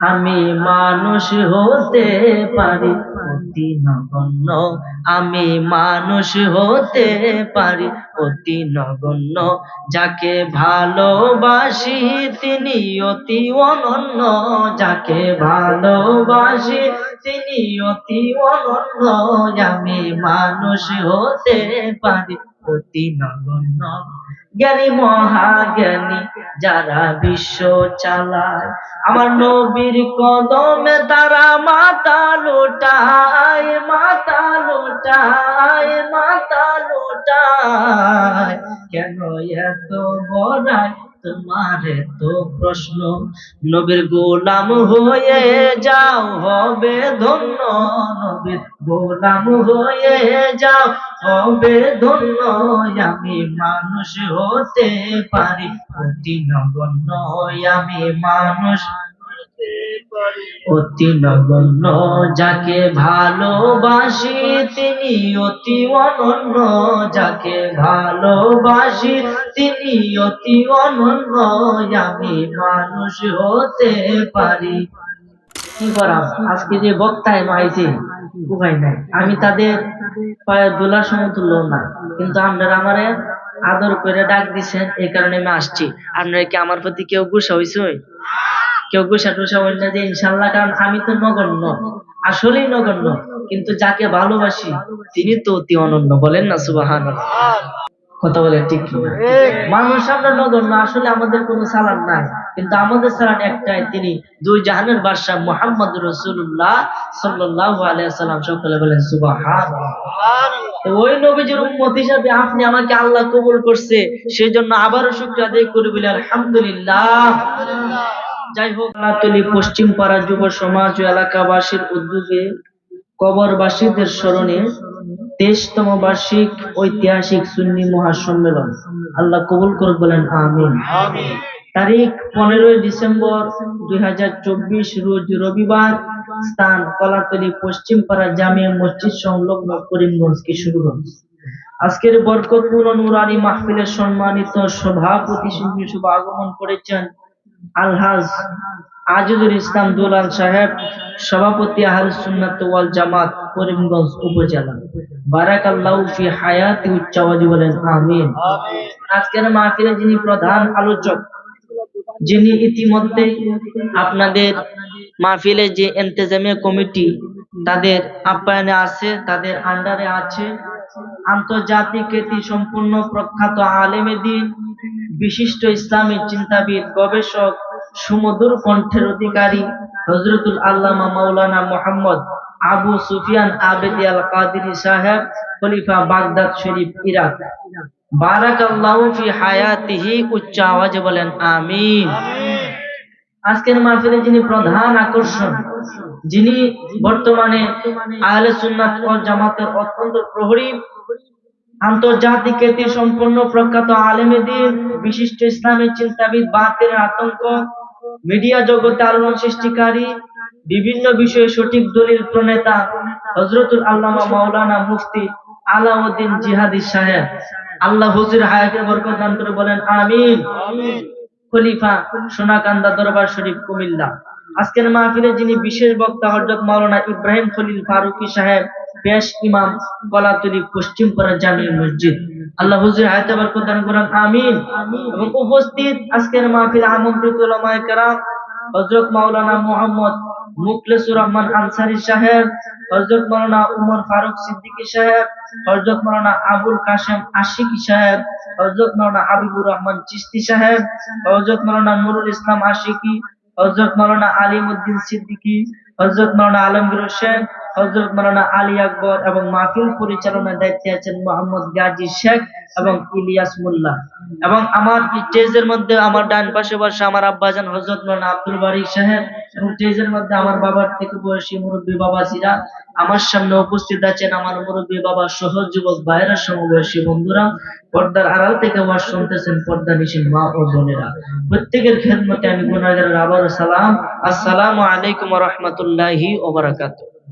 আমি মানুষ হতে পারি অতি নগণ্য আমি মানুষ হতে পারি অতি নগণ্য যাকে ভালোবাসি তিনি অতি অনন্য। যাকে ভালোবাসি তিনি অতি অনন্য। আমি মানুষ হতে পারি অতি নগণ্য জ্ঞানী মহাজ্ঞানী যারা বিশ্ব চালায়। আমার নবীর কদমে তারা মাতা লোটায় মাতা লোটায় মাতা লোটায়। কেন এত বড়ায় তোমার তো প্রশ্ন, নবীর গোলাম হয়ে যাও হবে ধন্য, নবীর গোলাম হয়ে যাও হবে ধন্য, আমি মানুষ হতে পারি, অতি নগণ্য, আমি মানুষ অতি নগণ্য, যাকে ভালোবাসি তিনি অতি অনন্য, যাকে ভালোবাসি তিনি অতি অনন্য, আমি মানুষ হতে পারি। কি করাম? আজকে যে বক্তায় মাইছে উপায় নাই। আমি তাদের পায়ের দোলার সমতুল্য না, কিন্তু আপনারা আমারে আদর করে ডাক দিছেন, এই কারণে আমি আসছি। আপনারা কি আমার প্রতি কেউ গুসা হয়েছে কেউ গুসা টুসা না যে ইনশাল্লাহ কারণ আমি তো নগণ্য। আসলেই নগণ্য। কিন্তু যাকে ভালোবাসি, তিনি তো অতি অনন্য। বলেন না সুবাহান কথা বলে ঠিক মানুষ আমরা নগণ্য, আসলে আমাদের কোনো সালান নাই। কিন্তু আমাদের সালান একটাই, তিনি দুই জাহানের বাদশাহ মোহাম্মদ রসুল্লাহ সাল্লাহ আলাইসাল্লাম সকলে বলেন সুবাহান ওই নবীজির উম্মত হিসাবে আপনি আমাকে আল্লাহ কবুল করছে সেই জন্য আবারও শুক্র আদায় করে বলে আলহামদুলিল্লাহ। যাই হোক আনাতলি পশ্চিম পাড়া যুব সমাজ ও এলাকাবাসীর উদ্যোগে কবরবাসীদের স্মরণে তেইশতম বার্ষিক ঐতিহাসিক সুন্নি মহাসম্মেলন। আল্লাহ কবুল করে বলেন আমিন। তারিখ পনেরোই ডিসেম্বর দুই হাজার চব্বিশ রোজ রবিবার স্থান কলাতলি পশ্চিম পাড়া জামিয়া মসজিদ সংলগ্ন করিমগঞ্জ কিশোরগঞ্জ। আজকের বরকতপূর্ণ নুরানি মাহফিলের সম্মানিত সভাপতি শিল্পী শুভ আগমন করেছেন আলহাজ আজিজুল ইসলাম দুলাল সাহেব সভাপতি আহল সুন্নাত ওয়াল জামাত করিমগঞ্জ উপজেলা। বারাকাল্লাহু ফি হায়াতি উচ্চ আওয়াজে বলেন আমিন। আজকের মাহফিলে যিনি প্রধান আলোচক যিনি ইতিমধ্যে আপনাদের মাহফিলে যে এন্তেজামিয়া কমিটি তাদের আপ্যায়নে আছে তাদের আন্ডারে আছে আন্তর্জাতিক খ্যাতি সম্পূর্ণ প্রখ্যাত আলেমে দিন বিশিষ্ট ইসলামী চিন্তাবিদ গবেষক সুমধুর কণ্ঠের অধিকারী হজরতুল আল্লামা মাওলানা মোহাম্মদ আবু সুফিয়ান আবেদি আল কাদিরি সাহেব খলিফা বাগদাদ শরীফ ইরাক। বারাকাল্লাহু ফি হায়াতিহি উচ্চ আওয়াজে বলেন আমিন। আজকের মাহফিলে যিনি প্রধান আকর্ষণ যিনি বর্তমানে আহলে সুন্নাত ওয়াল জামাতের অত্যন্ত প্রহরী, আন্তর্জাতিক খ্যাতি সম্পন্ন প্রখ্যাত আলেমেদিন বিশিষ্ট ইসলামী চিন্তাবিদ বাতের আতঙ্ক, মিডিয়া জগতে আলোড়ন সৃষ্টিকারী, বিভিন্ন বিষয়ে সঠিক দলিল প্রণেতা হজরতুল আল্লামা মাওলানা মুফতি আলাউদ্দিন জিহাদি সাহেব। আল্লাহ হুজুর হায়াতের বরকত দান করে বলেন, আমিন। খলিফা সোনাকান্দা দরবার শরীফ কুমিল্লা। আজকের মাহফিলে যিনি বিশেষ বক্তা হজরত মাওলানা ইব্রাহিম খলিল ফারুকি সাহেব পেশ ইমাম কলাতুলি পশ্চিম পাড়া জামিয়া মসজিদ। আল্লাহ হুজুর হায়াতে বরকত দান আমিন। এবং উপস্থিত আজকের মাহফিলে আমন্ত্রিত ওলামায়ে কেরাম হজরত মাওলানা মোহাম্মদ মুখলেসুর রহমান আনসারি সাহেব হজরত মাওলানা উমর ফারুক সিদ্দিকী সাহেব হজরত মাওলানা আবুল কাশেম আশিকি সাহেব হজরত মাওলানা হাবিবুর রহমান চিস্তি সাহেব হজরত মাওলানা নুরুল ইসলাম আশিকি হজরত মৌলানা আলিম উদ্দিন সিদ্দিকী হজরত মৌলানা আলমগীর হোসেন হজরত মাওলানা আলী আকবর এবং মাহফিল পরিচালনার দায়িত্বে আছেন মোহাম্মদ গাজী শেখ এবং ইলিয়াস মোল্লা। এবং আমার স্টেজের মধ্যে আমার ডান পাশে বসে আমার আব্বাজান হজরত মাওলানা আব্দুল বারিক সাহেব এবং স্টেজের মধ্যে আমার বাবার থেকে বয়সী মুরব্বী বাবা সিরা আমার সামনে উপস্থিত আছেন আমার মুরব্বী বাবা সহ যুবক ভাইয়েরা, সমবয়সী বন্ধুরা। পর্দার আড়াল থেকে ওয়াজ শুনতেছেন পর্দা নিশীন মা ও বোনেরা। প্রত্যেকের খেদমতে আমি গুনাহগারের আবারও সালাম। আসসালামু আলাইকুম রাহমাতুল্লাহি ওয়া